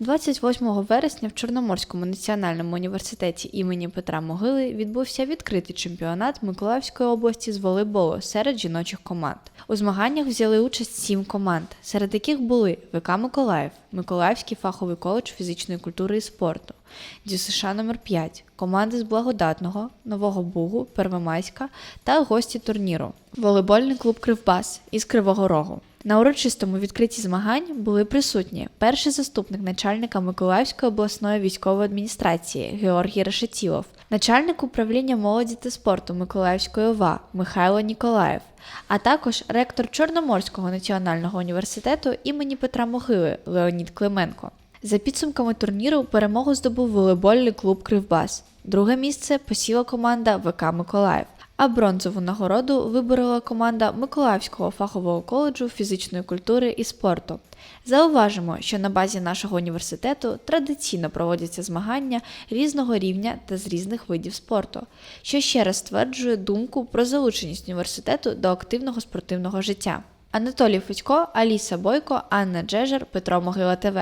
28 вересня в Чорноморському національному університеті імені Петра Могили відбувся відкритий чемпіонат Миколаївської області з волейболу серед жіночих команд. У змаганнях взяли участь сім команд, серед яких були ВК Миколаїв, Миколаївський фаховий коледж фізичної культури і спорту, ДЮСШ номер 5 команди з Благодатного, Нового Бугу, Первомайська та гості турніру. Волейбольний клуб Кривбас із Кривого Рогу. На урочистому відкритті змагань були присутні перший заступник начальника Миколаївської обласної військової адміністрації Георгій Решетілов, начальник управління молоді та спорту Миколаївської ОВА Михайло Ніколаєв, а також ректор Чорноморського національного університету імені Петра Могили Леонід Клименко. За підсумками турніру перемогу здобув волейбольний клуб Кривбас. Друге місце посіла команда ВК Миколаїв. А бронзову нагороду виборола команда Миколаївського фахового коледжу фізичної культури і спорту. Зауважимо, що на базі нашого університету традиційно проводяться змагання різного рівня та з різних видів спорту, що ще раз стверджує думку про залученість університету до активного спортивного життя. Анатолій Федько, Аліса Бойко, Анна Джежер, Петро Могила ТВ.